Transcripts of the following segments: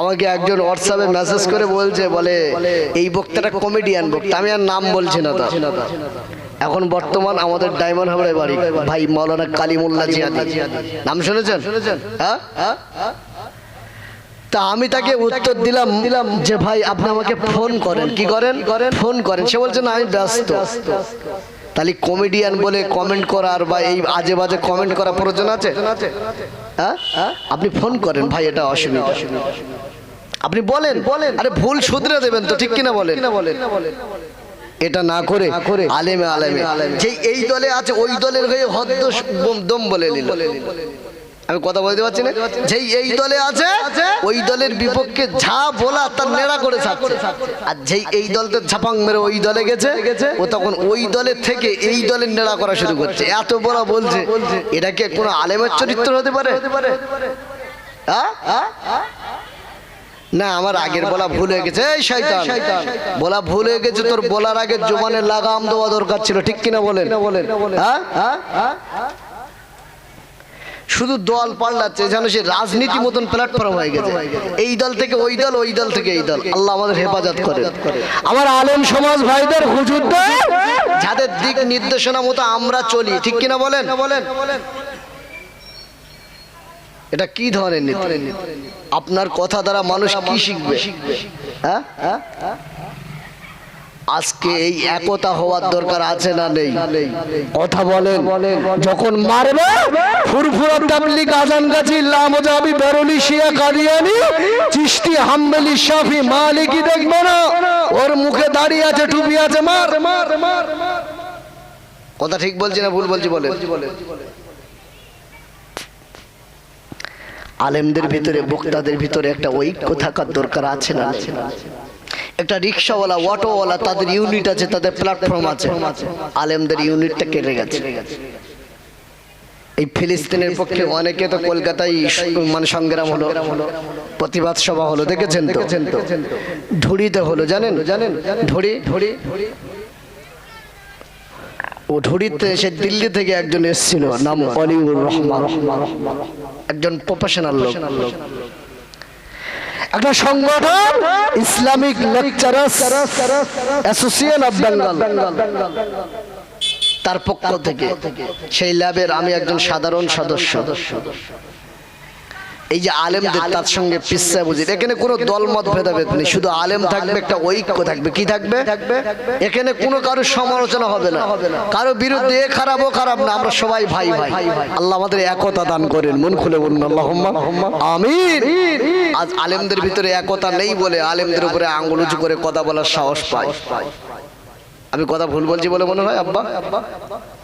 আমাকে একজন হোয়াটসঅ্যাপে মেসেজ করে বলছে বলে এই বক্তাটা কমেডিয়ান বক্তা আমি আর নাম বলছি না তার এখন বর্তমান আমাদের ডায়মন্ড হাবড়ে বাড়ি। ভাই মাওলানা কালিমুল্লাহ জিয়াদি। নাম শুনেছেন? হ্যাঁ? তা আমি তাকে উত্তর দিলাম দিলাম যে ভাই আপনি আমাকে ফোন করেন। কি করেন? ফোন করেন। সে বলছে না আমি ব্যস্ত। তাহলে কমেডিয়ান বলে কমেন্ট করার বা এই আজে বাজে কমেন্ট করা প্রয়োজন আছে? হ্যাঁ? আপনি ফোন করেন ভাই, এটা অসুবিধা। আপনি বলেন বলেন। আরে ভুল শুধরে দেবেন তো, ঠিক কিনা বলেন? এটা না করে আলেমে আলেমে। যে এই দলে আছে, ওই দলের হয়ে হদ্দ দম বলে নিল। আমি কথা বলতে পারছি না? যেই এই দলে আছে, ওই দলের বিপক্ষে যা বলা তার নেড়া করে ছাড়ছে। আর যেই এই দলতে ঝাপাং মেরে ওই দলে গেছে, ও তখন ওই দলের থেকে এই দলের নেড়া করা শুরু করছে। এত বড় বলছে, এটা কি কোনো আলেমের চরিত্র হতে পারে? না, আমার আগের বলা ভুল হয়ে গেছে। এই শয়তান, বলা ভুল হয়ে গেছে, তোর বলার আগে জোবানের লাগাম দেওয়া দরকার ছিল, ঠিক কিনা বলেন? বলেন হ্যাঁ হ্যাঁ শুধু দল পাল্টাচ্ছে, যেন সে রাজনীতি মতন প্ল্যাটফর্ম হয়ে গেছে। এই দল থেকে ওই দল ওই দল থেকে এই দল। আল্লাহ আমাদের হেফাজত করে আমার আলেম সমাজ ভাইদের হুজুরদের যাদের দিক নির্দেশনা মতো আমরা চলি, ঠিক কিনা বলেন বলেন? এটা কি ধরনের নীতি? আপনার কথা দ্বারা মানুষ কি শিখবে? হ্যাঁ? আজকে এই একতা হওয়ার দরকার আছে না নেই? কথা বলেন যখন মারবে ফুরফুরা তাবলিগ আজান গাছি লামজাবি বেরলি শিয়া কাদিয়ানি চিশতি হাম্বলি শাফি মালিকি দেখবে না? ওর মুখে দাঁড়িয়ে আছে টুপি আছে মার। কথা ঠিক বলছি না ভুল বলছি বলে আলেমদের ভিতরে বক্তাদের ভিতরে একটা ঐক্য থাকার দরকার আছে না আছে না একটা রিক্সাওয়ালা, অটোওয়ালা, তাদের ইউনিট আছে, তাদের প্ল্যাটফর্ম আছে। আলেমদের ইউনিটটা কেটে গেছে। এই ফিলিস্তিনের পক্ষে অনেকে তো কলকাতায় মানে সংগ্রাম হলো, প্রতিবাদ সভা হলো, দেখেছেন তো? ধুড়িতে হলো, জানেন? জানেন ধুড়ি ধুড়ি ও ধুড়িতে এসে দিল্লি থেকে একজন এসেছিল, নাম অলিউর রহমান। একজন প্রফেশনাল লোক। একটা সংগঠন Islamic lecturers association of Bengal. তার পক্ষ থেকে, সেই ল্যাবের আমি একজন সাধারণ সদস্য। এই যে আলেমদের তার সঙ্গে পিসা বুঝি এখানে কোনো দলমত ভেদাভেদ নেই শুধু আলেম থাকবে একটা ঐক্য থাকবে। কি থাকবে? এখানে কোনো কারও সমালোচনা হবে না। কারও বিরুদ্ধে এ খারাপ ও খারাপ না আমরা সবাই ভাই ভাই। আল্লাহ আমাদের একতা দান করেন মন খুলে বলুন আল্লাহ আমিন। আজ আলেমদের ভিতরে একতা নেই বলে আলেমদের উপরে আঙ্গুল উঁচু করে কথা বলার সাহস পায় আমি কথা ভুল বলছি বলে মনে হয়, আব্বা?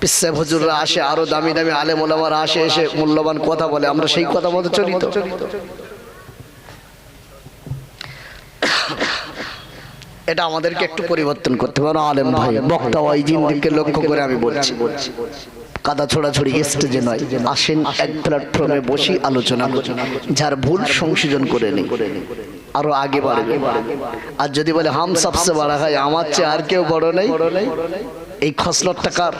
পিসা হুজুররা আসে, আরও দামি দামি আলে ওলামারা আসে, এসে মূল্যবান কথা বলে। আমরা সেই কথা মতো চলি তো। এটা আমাদেরকে একটু পরিবর্তন করতে পারো আলেম ভাই, বক্তা ওই জিন্দিকে লক্ষ্য করে আমি বলছি। কাদা ছোড়াছড়ি স্টেজে নয়। আসেন এক প্ল্যাটফর্মে বসি আলোচনা যার ভুল সংশোধন করে নেই। আরও আগে বাড়বে। আর যদি বলে হাম সবসে বড় হয় আমার চেয়ে আর কেউ বড় নেই। এই খসলতটা কার?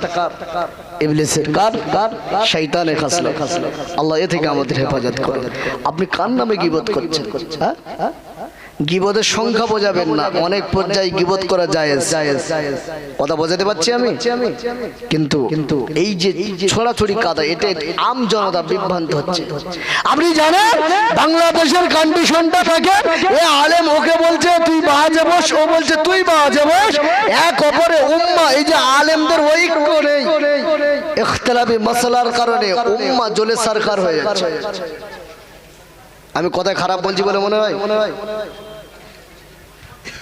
ইবলিসের কার? কার শয়তানের খসলত। আল্লাহ এ থেকে আমাদের হেফাজত করে আপনি কার নামে গিবত করছেন? হ্যাঁ? গিবদের সংখ্যা বোঝাবেন না। অনেক পর্যায়ে গিবত করা যায় কথা বোঝাতে পারছি আমি? কিন্তু কিন্তু এই যে ছড়াছড়ি কাদা এটা আম জনতা বিভ্রান্ত হচ্ছে। আপনি জানেন? বাংলাদেশের কন্ডিশনটা থাকে এ আলেম ওকে বলছে তুই বাজে বস ও বলছে তুই বাজে বস এক অপরে উম্মা এই যে আলেমদের ঐক্য নেই। ইখতিলাফি মাসালার কারণে উম্মা জলে সরকার হয়ে যাচ্ছে। আমি কথায় খারাপ বলছি বলে মনে হয় মনে হয়?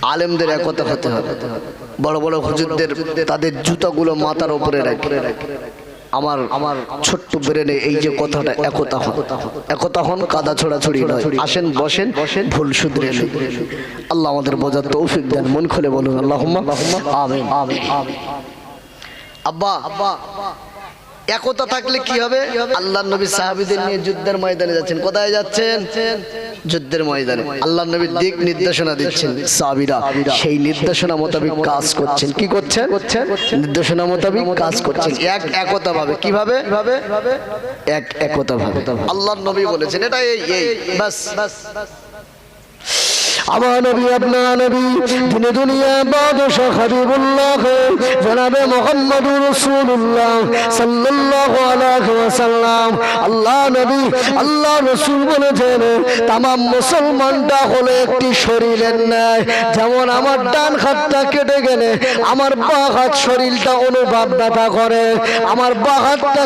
আলেমদের একতা হতে হবে। বড় বড় হুজুরদের তাদের জুতাগুলো মাথার উপরে রাখে। আমার আমার ছোট্ট ব্রেনে এই যে কথাটা একতা হন। একতা হন। কাদা ছোড়াছড়ি নয়। আসেন বসেন বসেন ভুল শুধরে। আল্লাহ আমাদের বোঝার তৌফিক দেন মন খুলে বলুন আল্লাহ আমিন। আব্বা আব্বা। একতা থাকলে কি হবে? আল্লাহ নবী সাহাবিদের নিয়ে যুদ্ধের ময়দানে যাচ্ছেন। কোথায় যাচ্ছেন? যুদ্ধের ময়দানে। আল্লাহ নবী দিক নির্দেশনা দিচ্ছেন সাহাবীরা। সেই নির্দেশনা মোতাবেক কাজ করছেন। কি করছেন? নির্দেশনা মোতাবেক কাজ করছেন। এক একতা ভাবে কীভাবে? এক একতা ভাবে আল্লাহ নবী বলেছেন, এটা এই এই, বাস। আমার নবী, আপনার নবী মুসলমানটা একটি শরীরের ন্যায়। যেমন আমার ডান হাতটা কেটে গেলে, আমার বাঁ শরীরটা অনুভব ব্যথা করে। আমার বাঁ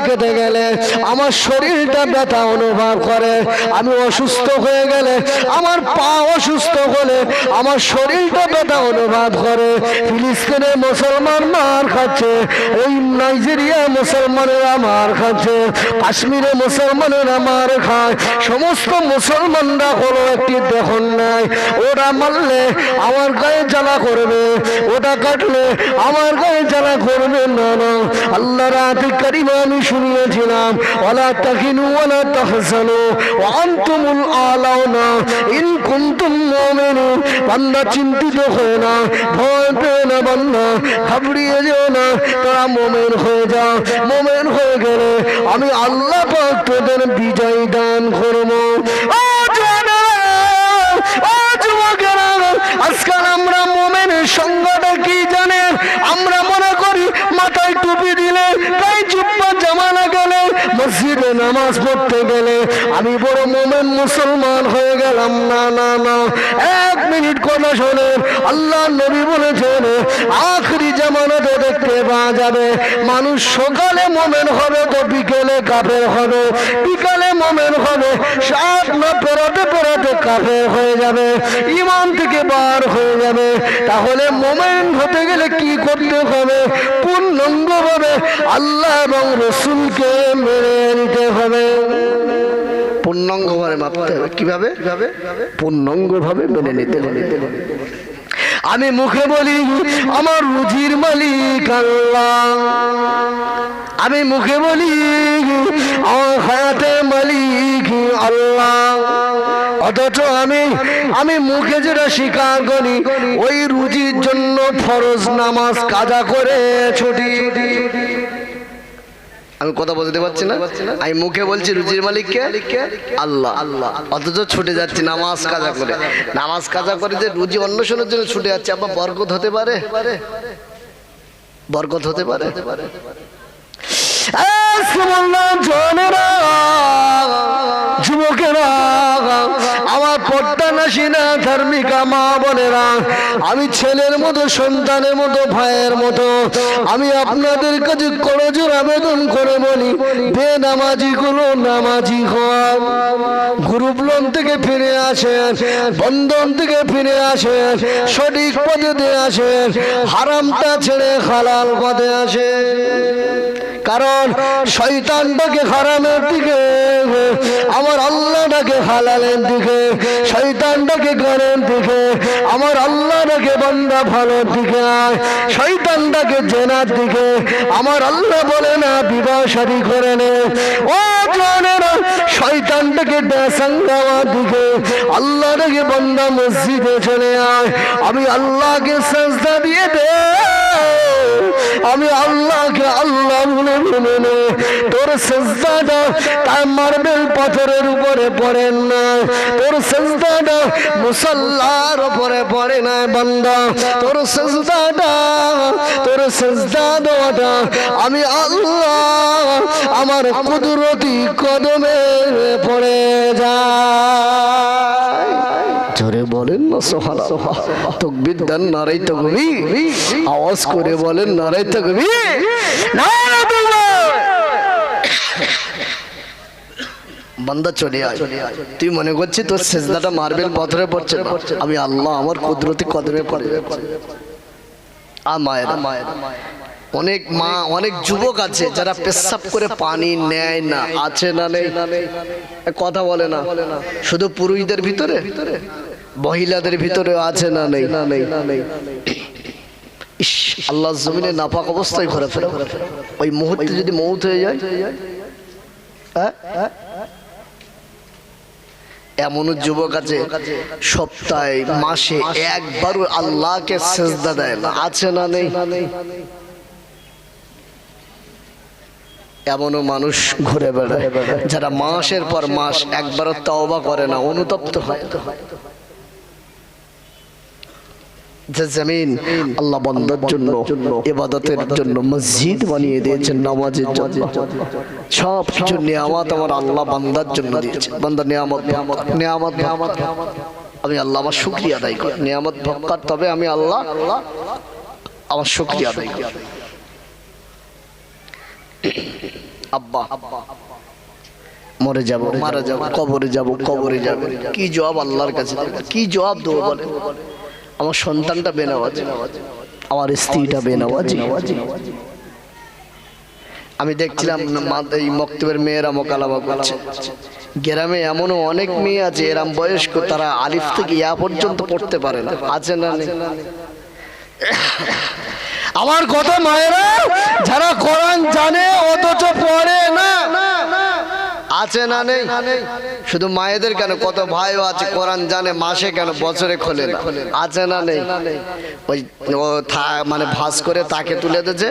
কেটে গেলে, আমার শরীরটা ব্যথা অনুভব করে। আমি অসুস্থ হয়ে গেলে, আমার পা অসুস্থ হলে আমার শরীরটা ব্যথা অনুভব করে। ফিলিস্তিনে মুসলমান মার খাচ্ছে, এই নাইজেরিয়া মুসলমানেরা মার খাচ্ছে, কাশ্মীরে মুসলমানেরা মার খায়। সমস্ত মুসলমানরা হলো একটি দেখুন নাই। ওরা মারলে আমার গায়ে জ্বালা করবে, ওটা কাটলে আমার গায়ে জ্বালা করবে না না। আল্লাহ রাতে কারিমা আমি শুনিয়েছিলাম ওলা তাকিনু ওলা তাহসানু ওয়ান্তুমুল আলাউনা, ইন কুনতুম মুমিনিন বান্দা চিন্তিত হয়ে না, ভয় পেয়ে না বান্দা, ঘাবড়িয়ে যেও না, তারা মোমেন হয়ে যাও, মোমেন হয়ে গেলে আমি আল্লাহ পাক তোদের বিজয় দান করব ও জওয়ানেরা, ও যুবকেরা, আজকাল আমরা মোমেনের সংজ্ঞাটা কি জানেন আমরা মনে করি মাথায় টুপি দিলে তাই জুব্বা জামা না গেলে মসজিদে নামাজ পড়তে গেলে আমি বড় মোমেন মুসলমান হয়ে গেলাম। না না না। এক মিনিট কথা শোনেন আল্লাহ নবী বলেছেন, আখরি জামানাতে দেখতে পাওয়া যাবে, মানুষ সকালে মোমেন হবে তো বিকেলে কাফের হবে। বিকালে মোমেন হবে, সাত না পেরাতে পেরাতে কাফের হয়ে যাবে ইমান থেকে বার হয়ে যাবে। তাহলে মোমেন হতে গেলে কি করতে হবে? পূর্ণাঙ্গ ভাবে আল্লাহ এবং রসুলকে মেনে নিতে হবে পূর্ণাঙ্গ ভাবে মাপতে হবে। কীভাবে? পূর্ণাঙ্গ ভাবে মেনে নিতে হবে। আমি মুখে বলি আমার রুজির মালিক আল্লাহ। আমি মুখে বলি আমার হায়াতের মালিক আল্লাহ। অথচ আমি আমি মুখে যেটা স্বীকার করি ওই রুজির জন্য ফরজ নামাজ কাজা করে ছুটি ছুটি আমি কথা বলতে পারছি না? আমি মুখে বলছি রুজির মালিককে? আল্লাহ আল্লাহ। অথচ ছুটে যাচ্ছি নামাজ কাজা করে। নামাজ কাজা করে যে রুজি অন্বেষণের জন্য ছুটে যাচ্ছে আবার বরকত হতে পারে? বরকত হতে পারে? আমার পর্দা ধার্মিকা মা বোনেরা, আমি ছেলের মতো, সন্তানের মতো, ভাইয়ের মতো, আমি আপনাদের কাছে করজোর আবেদন করে বলি বে নামাজি গুলো নামাজি হন গ্রুপ থেকে ফিরে আসেন, বন্ধন থেকে ফিরে আসেন, সঠিক পথে আসেন, হারামটা ছেড়ে হালাল পথে আসেন। কারণ শৈতানটাকে হারামের দিকে আমার আল্লাহটাকে হালালের দিকে শৈতানটাকে গানের দিকে আমার আল্লাহটাকে বন্দা ভালোর দিকে শৈতানটাকে জেনার দিকে আমার আল্লাহ বলে না বিবাহ শাদী করে নে। ও জানেরা শৈতানটাকে ড্যাসাঙ্গাওয়ার দিকে আল্লাহটাকে বন্দা মসজিদে চলে আয়। আমি আল্লাহকে সাজদা আল্লাহ বলে মেনে তোর সেজদাটা তার মার্বেল পাথরের উপরে পড়ে না তোর সেজদাটা মুসল্লার উপরে পড়ে না বান্দা। তোর সেজদাটা, তোর সেজদা দেওয়াটা আমি আল্লাহ আমার কুদরতি কদমে পড়ে যায় জোরে বলেন না সোহানা তকবির দেন নারাই তকবি আওয়াজ করে বলেন নারাই তকবি বান্দা তুই মনে করছিস তোর সেজদাটা মার্বেল পাথরে পড়ছে আমি আল্লাহ, আমার কুদরতি কদমে পড়ে আ মায়ের। মায়ের অনেক মা, অনেক যুবক আছে যারা পেশাব করে পানি নেয় না, আছে না নেই? কথা বলে না। শুধু পুরুষদের ভিতরে ভিতরে? মহিলাদের ভিতরে আছে না নেই? না নেই না ইস, আল্লাহ জমিনে নাপাক অবস্থায় ঘোরা ফেরা ওই মুহূর্তে যদি মৌত হয়ে যায় হ্যাঁ? এমন যুবক আছে সপ্তাহে মাসে একবারও আল্লাহকে সেজদা দেয় না। আছে না নেই? এমনও মানুষ ঘুরে বেড়ায় যারা মাসের পর মাস একবারও তওবা করে না অনুতপ্ত হয়। আল্লাহ জন্য, ইবাদতের জন্য মসজিদ বানিয়ে দিয়েছেন, নামাজের জন্য। সব কিছু নিয়ামত আমার আল্লাহ বান্দার জন্য দিয়েছে বান্দা, নিয়ামত নিয়ামত নিয়ামত আমি আল্লাহ আমার আদায় করি। নিয়ামত ভক্কার তবে আমি আল্লাহ আমার আদায় করি। আব্বা, মরে যাব, মারা যাব, কবরে যাব কবরে যাব। কি জবাব আল্লাহর কাছে কি জবাব দেবো বলে আমার সন্তানটা বেনাওয়াজ। আমার স্ত্রীটা বেনাওয়াজ। আমি দেখছিলাম এই মক্তবের মেয়েরা মোকালামা করছে। গ্রামে এমনও অনেক মেয়ে আছে এরম বয়স্ক তারা আলিফ থেকে ইয়া পর্যন্ত পড়তে পারে না। আছে না আমার কথা মায়েরা যারা কোরআন জানে অথচ পড়ে আছে না নেই? শুধু মায়েদের কেন? কত ভাইও আছে, কোরআন জানে, মাসে কেন? বছরে খোলে না। আছে না নেই? ওই মানে ভাস করে তাকে তুলে দিয়েছে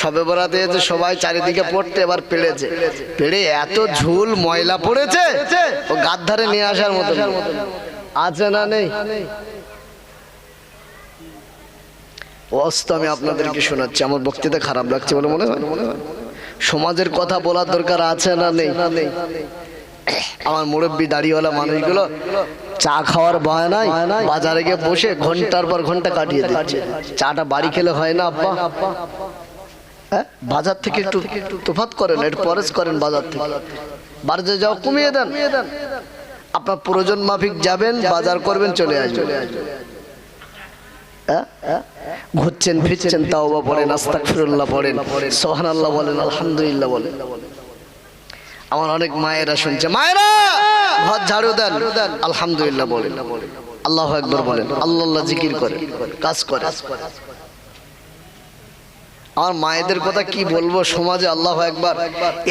সবে বরাতে এসে সবাই চারিদিকে পড়তে এবার পেড়েছে। পেড়ে এত ঝুল ময়লা পড়েছে, ও গাদ ধারে নিয়ে আসার মতো। আছে না নেই? অস্ত আমি আপনাদেরকে শোনাচ্ছি, আমার বক্তৃতা খারাপ লাগছে বলে মনে হয় মনে হয়? সমাজের কথা বলার দরকার আছে না নেই? আমার মুরব্বী দাড়িওয়ালা মানুষগুলো চা খাওয়ার ভয় নাই? বাজারে গিয়ে বসে ঘণ্টার পর ঘণ্টা কাটিয়ে দিচ্ছে। চাটা বাড়ি খেলে হয় না, আব্বা? হ্যাঁ? বাজার থেকে একটু তোফাত করেন, একটু পরেশ করেন বাজার থেকে। বাজারে যাও, কমিয়ে দেন। আপনার প্রয়োজন মাফিক যাবেন, বাজার করবেন, চলে আসবেন। হ্যাঁ? ঘুরছেন, ফিরছেন তাও বা পড়েন আস্তাক ফিরুল্লাহ পড়েন সোহান আল্লাহ বলেন, আলহামদুলিল্লাহ বলেন। আমার অনেক মায়েরা শুনছে, মায়েরা, ঘর ঝাড়ু দেন। আলহামদুলিল্লাহ বলেন। আল্লাহ একবার বলেন। আল্লাহ জিকির করে, কাজ করে। আমার মায়েদের কথা কি বলব? সমাজে আল্লাহ একবার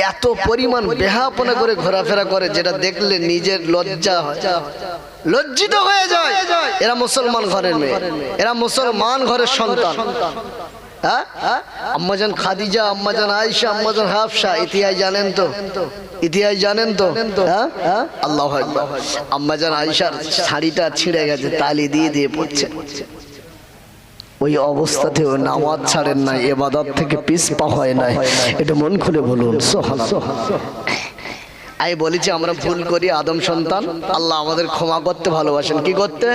এত পরিমাণ বেহাপনা করে ঘোরাফেরা করে যেটা দেখলে নিজের লজ্জা হয়। লজ্জিত হয়ে যায়। এরা মুসলমান ঘরের মেয়ে। এরা মুসলমান ঘরের সন্তান। হ্যাঁ? আম্মাজান খাদিজা ইতিহাস জানেন তো? ইতিহাস জানেন তো? হ্যাঁ? আল্লাহ আম্মাজান আয়েশার শাড়িটা ছিঁড়ে গেছে, তালি দিয়ে দিয়ে পড়ছে ওই অবস্থাতেও নামাজ ছাড়েন নাই, এবাদত থেকে পিস পা হয় নাই। এটা মন খুলে বলুন আমি বলেছি আমরা ভুল করি, আদম সন্তান, আল্লাহ আমাদের ক্ষমা করতে ভালোবাসেন। কি করতে?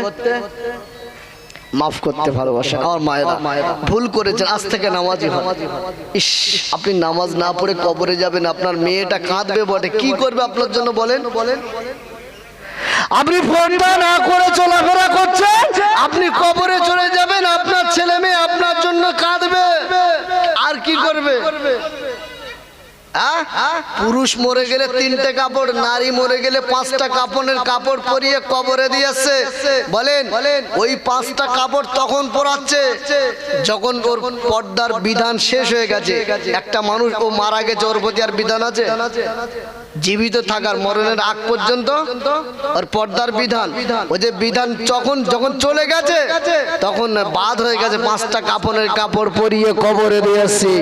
মাফ করতে ভালোবাসেন। আমার মায়েরা ভুল করেছেন, আজ থেকে নামাজ ইস, আপনি নামাজ না পড়ে কবরে যাবেন, আপনার মেয়েটা কাঁদবে বটে। কি করবে আপনার জন্য বলেন বলেন? আপনি ফোনটা না করে চলাফেরা করছেন? আপনি কবরে চলে যাবেন, আপনার ছেলে মেয়ে আপনার জন্য কাঁদবে। আর কি করবে? আহ? পুরুষ মরে গেলে তিনটে কাপড়, নারী মরে গেলে পাঁচটা কাপড়ের কাপড় পরিয়ে কবরে দিয়েছে। বলেন, ওই পাঁচটা কাপড় তখন পরাচ্ছে, যখন ওর পর্দার বিধান শেষ হয়ে গেছে। একটা মানুষ, ও মারা গেছে, ওর প্রতি আর বিধান আছে? জীবিত থাকার, মরণের আগ পর্যন্ত ওর পর্দার বিধান। ওই যে বিধান যখন যখন চলে গেছে, তখন বাদ হয়ে গেছে, পাঁচটা কাপড়ের কাপড় পরিয়ে কবরে দিয়েছি।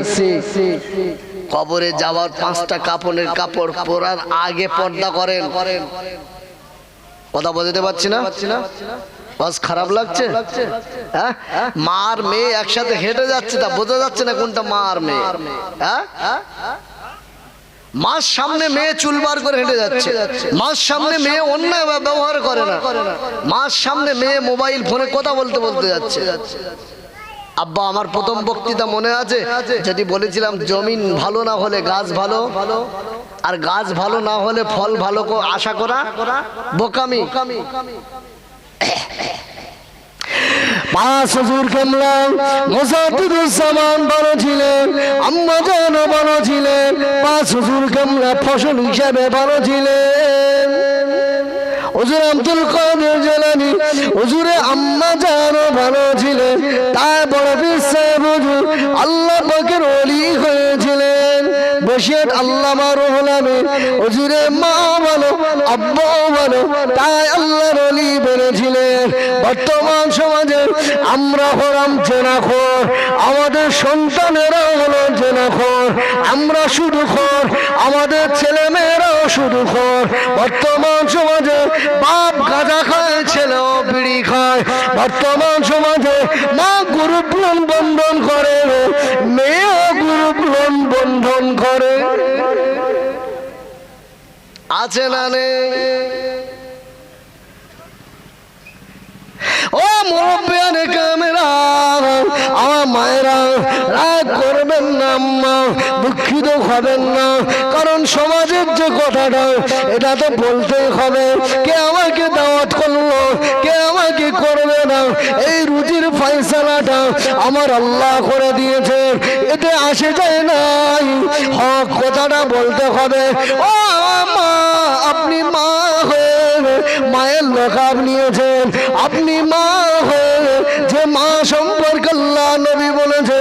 কবরে যাওয়ার পাঁচটা কাপড়ের কাপড় পরার আগে পর্দা করেন। কথা বোঝাতে পারছি না? বাস খারাপ লাগছে? হ্যাঁ? মার মেয়ে একসাথে হেঁটে যাচ্ছে, তা বোঝা যাচ্ছে না কোনটা মা আর মেয়ে। হ্যাঁ? মার সামনে মেয়ে চুলবার করে হেঁটে যাচ্ছে। মার সামনে মেয়ে অন্যায় ব্যবহার করে না। মার সামনে মেয়ে মোবাইল ফোনে কথা বলতে বলতে যাচ্ছে। আব্বা, আমার প্রথম বক্তৃতা মনে আছে? যদি বলেছিলাম, জমিন ভালো না হলে গাছ ভালো, আর গাছ ভালো না হলে ফল ভালো আশা করা বোকামি। ছিলেন ছিলেন ফসল হিসাবে বড় ছিলেন হুজুর আব্দুল কাদের জেলানি, হুজুরে আম্মা জানো ভালো ছিলেন তা বড় বিশ্বাস হুজুর, আল্লাহ পাকের ওলি হয়েছিলেন নসিহত আল্লামা রুহুল আমিন। হুজুরে মা বলো আব্বাও বলো তাই আল্লাহর অলি বলেছিলেন বর্তমান সমাজে আমরা হলাম জেনাখোর আমাদের সন্তানেরা হলো জেনাখোর আমরা শুধু খোর আমাদের ছেলে মেয়েরাও শুধু খোর। বর্তমান সমাজে বাপ গাঁজা খায় ছেলেও বিড়ি খায়। বর্তমান সমাজে মা গ্রুপ লোন বন্ধন করে মেয়েও গ্রুপ লোন বন্ধন করে। আছে না নেই ও মুরব্বিয়ানে ক্যামেরা, আমার মায়েরা রাগ করবেন না আম্মা, দুঃখিত হবেন না। কারণ সমাজের যে কথাটা, এটা তো বলতেই হবে। কে আমাকে দাওয়াত করল, কে আমাকে করবে না, এই রুজির ফয়সালাটা আমার আল্লাহ করে দিয়েছে। এতে আসে যায় নাই। হক কথাটা বলতে হবে। ও মা, আপনি মা মায়ের লোকাব নিয়েছেন। আপনি মা হয়ে যে মা সম্পর্কে নবী বলেছে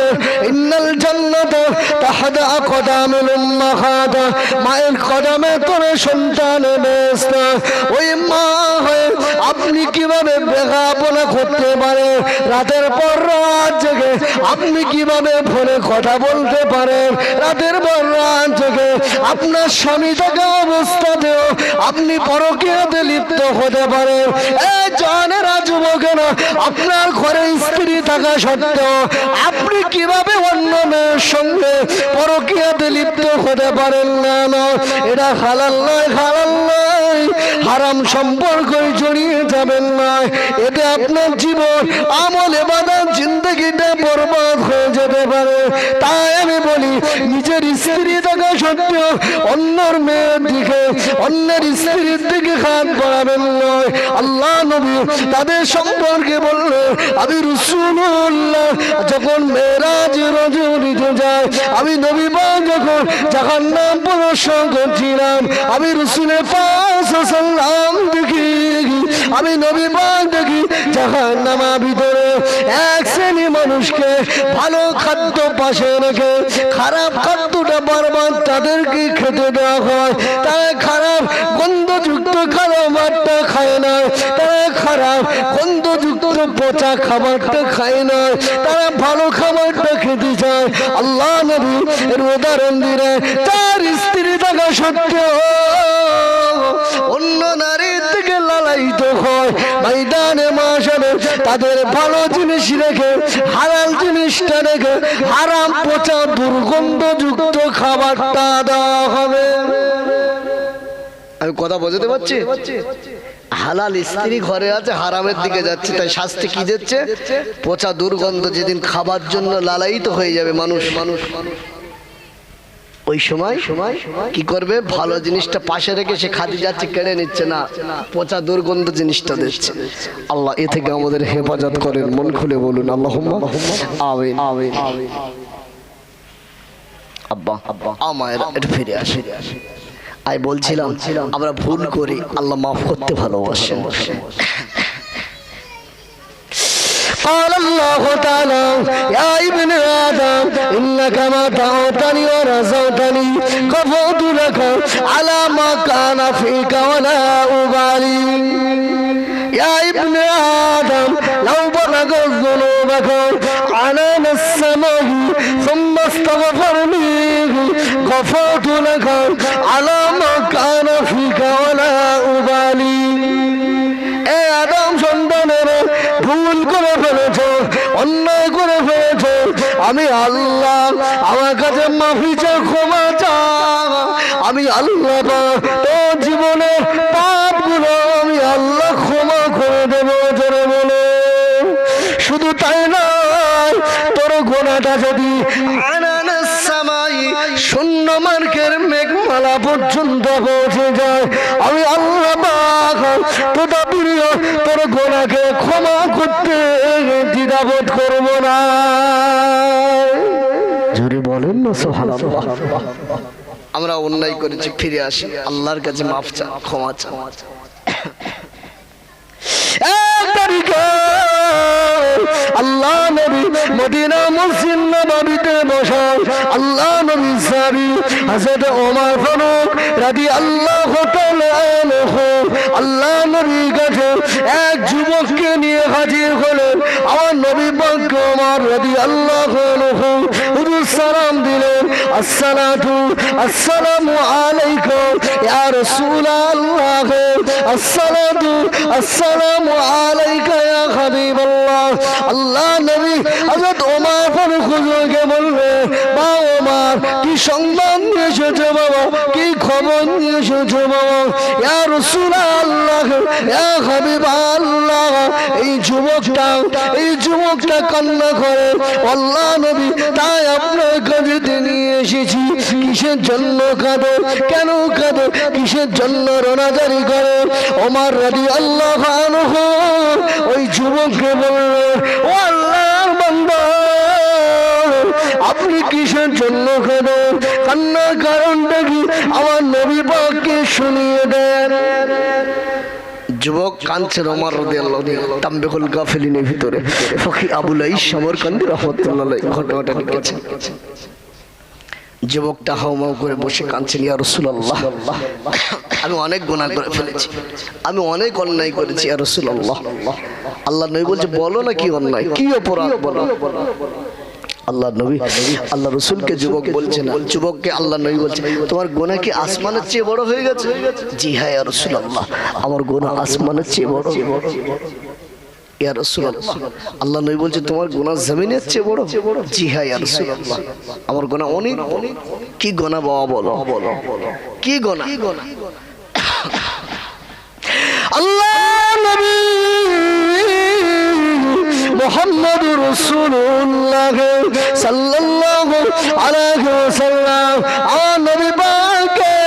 ইন্নাল জান্নাত তাহাদা কদামিল উম্মাহাত। মায়ের কদামে তোরে সন্তান ব্যস্ত ওই মা কীভাবে বেগাপনা করতে পারে? রাতের পর রাত জেগে আপনি কীভাবে ফোনে কথা বলতে পারেন রাতের পর রাত জেগে আপনার স্বামী অবস্থাতেও আপনি লিপ্ত হতে পারেন জানেরা আপনার ঘরে স্ত্রী থাকা সত্ত্বেও আপনি কীভাবে অন্য মেয়ের সঙ্গে পরকীয়াতে লিপ্ত হতে পারেন না এটা হালাল নয় নয়। হারাম সম্পর্ক জড়িয়ে যাবেন না। এটা আপনার জীবন, আমলে বাধা জিন্দগিটা বরবাদ হয়ে যেতে পারে। তাই আমি বলি, নিজের স্ত্রী থাকা সত্ত্বেও অন্যর মেয়ের দিকে, অন্যের স্ত্রীর দিকে হাত বাড়াবেন নয় আল্লাহ নবী তাদের সম্পর্কে আমি রসুল্লাহ যখন মেয়েরাজ যায়, আমি নবী বা যখন জাহান নাম প্রদর্শন করছিলাম, আমি রসুলের পাশ সাল্লাম দেখি আমি নবী বা দেখি জাহান নামা ভিতরে এক শ্রেণি মানুষকে ভালো খাদ্য পাশে রেখে খারাপ খাদ্যটা বারবার তাদেরকে খেতে দেওয়া হয়। তারা খারাপ গন্ধযুক্ত খাবারটা খায় না। তারা খারাপ গন্ধযুক্ত পচা খাবারটা খায় না। তারা ভালো খাবারটা খেতে চায়। আল্লাহ নবী এর উদাহরণ দিলে তার স্ত্রী থাকা সত্ত্বেও অন্য নারীর থেকে লালায়িত হয়। ময়দানে মাসানে তাদের ভালো জিনিস রেখে হারাল জিনিসটা রেখে হারাম পচা দুর্গন্ধযুক্ত খাবারটা দেওয়া হবে। আমি কথা বোঝাতে পারছি? হালাল স্ত্রী ঘরে আছে, হারামের দিকে যাচ্ছে, তাই শাস্তি কি দিচ্ছে? পচা দুর্গন্ধ যেদিন খাবার জন্য লালায়িত হয়ে যাবে মানুষ মানুষ মানুষ। ওই সময় সময় কি করবে? ভালো জিনিসটা পাশে রেখে সে খাদি যাচ্ছে, কেড়ে নিচ্ছে না। পচা দুর্গন্ধ জিনিসটা দিচ্ছে। আল্লাহ এ থেকে আমাদের হেফাজত করেন। মন খুলে বলুন আল্লাহ আমিন। আব্বা আব্বা আমায় একটু ফিরে আসে। আই বলছিলাম, আমরা ভুল করি। আল্লাহ মাফ করতে ভালোবাসেন। قال الله تعالى يا ابن آدم إنك ما دعوتني ورزقتني كفرت لك على ما كان فيك ولا أبالي يا ابن آدم لو بلغت ذنوبك عنان السماء ثم استغفرني غفرت لك على আমি আল্লাহ, আমার কাছে মাফি চা ক্ষমা চা আমি আল্লাহ তোর জীবনের পাপগুলো আমি আল্লাহ ক্ষমা করে দেবো, জোরে বলে। শুধু তাই নয়, তোর গোনাটা যদি শূন্য মার্কের মেঘমালা পর্যন্ত পৌঁছে যায়, আমি আল্লাহ তোটা প্রিয়, তোর গোনাকে ক্ষমা করতে দ্বিধাবোধ করব না। আমরা অন্যায় করেছি, ফিরে আসি। আল্লাহর কাছে মাফ চা ক্ষমা চা আল্লাহ নবী মদিনা মসজিদ নবাবিতে বসা আল্লাহ নবী সাবি হযরত ওমর ফারুক রাদিয়াল্লাহু তাআলা আল্লাহ নবীর কাছে এক যুবককে নিয়ে হাজির হলেন। আমার নবী পাক ওমর রাদিয়াল্লাহু আনহু সালাম দিলেন, আসসালাতু, আসসালামু আলাইকুম, ইয়া রাসূলুল্লাহ, আসসালাতু, আসসালামু আলাইকা ইয়া হাবিবাল্লাহ। আল্লাহ নবী হযরত ওমর ফারুক হুজুরকে বললে বা ওমর কি সংবাদ নিয়ে এসেছ বাবা? কি খবর নিয়ে এসেছ বাবা? ইয়া রাসূলুল্লাহ, ইয়া হাবিবাল্লাহ, এই যুবকটা এই যুবকটা কান্না করে। আল্লাহ নবী, তাই আপনার কাছে নিয়ে এসেছি। কিসের জন্য কাঁদো? কেন কাঁদো? কিসের জন্য রোনাজারি করে? ওমার রাদি আল্লাহ ওই যুবককে বললেন ও আল্লাহর আপনি কিসের জন্য কান্নার কারণটা কি? আমার নবী পাককে শুনিয়ে দেন। যুবক কাঞ্চের ওমর তাম্বেকুল গাফিলিনের ভিতরে। ফকি আবুল আইস সমরকান্দি রহমাতুল্লাহ ঘটনাটা লিখেছেন যুবকটা হাউমাউ করে বসে কাঁদছেন ইয়া রাসূলুল্লাহ। আমি অনেক গুনাহ করে ফেলেছি। আমি অনেক অন্যায় করেছি, ইয়া রাসূলুল্লাহ। আল্লাহ নবী বলছে, বলো না কি অন্যায়? কি অপরাধ বলো? আল্লাহ নবী আল্লাহ রসুলকে যুবক বলছে না। যুবককে আল্লাহ নবী বলছে তোমার গোনা কি আসমানের চেয়ে বড় হয়ে গেছে? জি হ্যাঁ রসুল আল্লাহ আমার গোনা আসমানের চেয়ে বড় ইয়া রাসূলুল্লাহ। আল্লাহ নবী বলছে তোমার গুনাহ জমিনের চেয়ে বড় জি হ্যাঁ ইয়া রাসূলুল্লাহ। আমার গুনাহ অনেক কি গুনাহ বাবা বলো? বলো। কি গুনাহ? আল্লাহ নবী মোহাম্মদ রসুল্লাহ সাল্লাল্লাহু আলাইহি ওয়াসাল্লাম। আমার নবী পাকে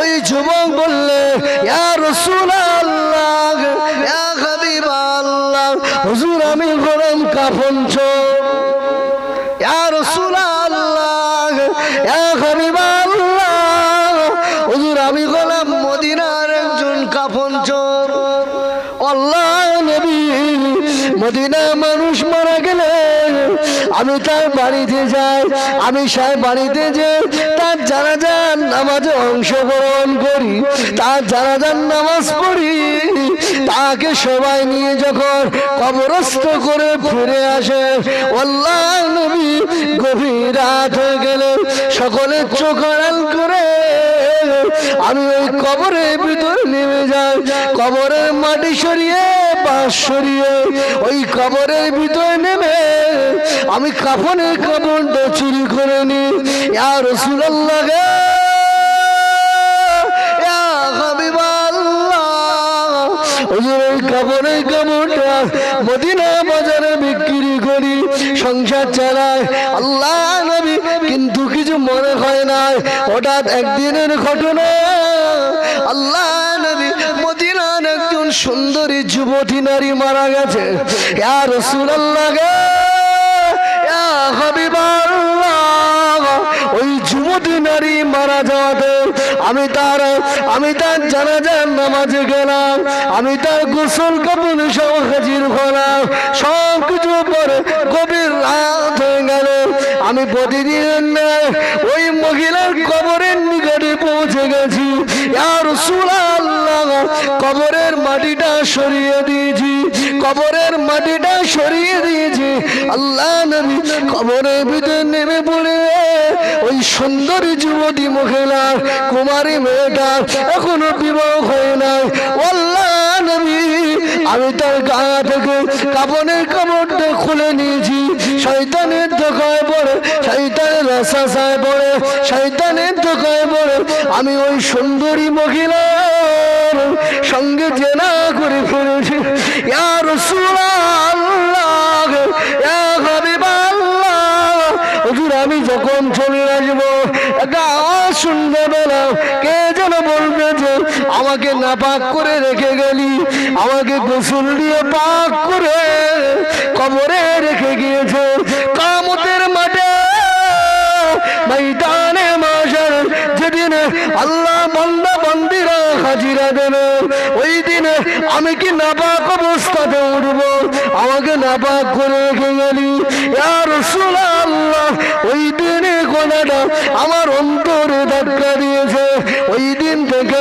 ওই যুবক বললে, ইয়া রাসূলুল্লাহ, ইয়া হাবিবাল্লাহ, হুজুর আমি গরম কাফন চোর ইয়া রাসূলুল্লাহ, ইয়া হাবিবাল্লাহ মদিনা মানুষ মারা গেলে আমি তার বাড়িতে যাই, আমি সাই বাড়িতে যে তার জানাজান নামাজে অংশগ্রহণ করি, তার জানাজান নামাজ পড়ি। তাকে সবাই নিয়ে যখন কবরস্থ করে ফিরে আসে, আল্লাহ নবী গভীর রাত হয়ে গেলে সকলের চোখ আড়াল করে আমি ওই কবরের ভিতরে নেমে যাই। কবরের মাটি সরিয়ে পাশ সরিয়ে ওই কবরের ভিতরে নেমে আমি কাফনের কাপড়টা চুরি করে নি। ইয়া রাসূলুল্লাহ গে। হাবিবাল্লাহ। হুজুর ওই কাপড়ের কাপড়টা মদিনা বাজারে বিক্রি করি। সংসার চালায় আল্লাহ নবী কিন্তু কিছু মনে হয় না হঠাৎ একদিনের ঘটনা। আল্লাহ নবী মদিনার একজন সুন্দরী যুবতী নারী মারা গেছে। ইয়া রাসূলুল্লাহ গে ওই যুবতী নারী মারা যাওয়াতে আমি তার আমি তার জানাজার নামাজে গেলাম। আমি তার গোসল কাপড় সব হাজির হলাম। সব কিছু গভীর রাত হয়ে গেল। আমি প্রতিদিন ওই মহিলার কবরের নিকটে পৌঁছে গেছি। আর সুলাল্লাহ কবরের মাটিটা সরিয়ে দিয়েছি। কবরের মাটিটা সরিয়ে দিয়েছি। আল্লাহ নবী কবরের ভিতরে নেমে পড়ে। ওই সুন্দরী যুবতী মহিলা কুমারী মেয়েটা এখনও বিবাহ হয় নাই। আল্লাহ আমি তার গা থেকে কাপনের কাপড়টা খুলে নিয়েছি। শয়তানের ধোকায় পড়ে, শয়তানের রসাশায় পড়ে, শয়তানের ধোকায় পড়ে। আমি ওই সুন্দরী মহিলার সঙ্গে জেনা করে ফেলেছি। ইয়া ইয়া হাবিবাল্লাহ। হুজুর, আমি যখন চলে আসব একটা আওয়াজ কে যেন বলবে যে, আমাকে নাপাক করে রেখে গেলি, আমাকে গোসল দিয়ে পাক করে কবরে রেখে গিয়েছে। কামতের মাঠে, ময়দানে মাসার যেদিন আল্লাহ বন্দা বন্দিরা হাজির দেন ওই দিনে আমি কি নাপাক অবস্থাতে উঠব? আমাকে নাপাক করে রেখে গেলি। আর আল্লাহ ওই দিনে কথাটা আমার অন্তরে ধাক্কা দিয়েছে। ওই দিন থেকে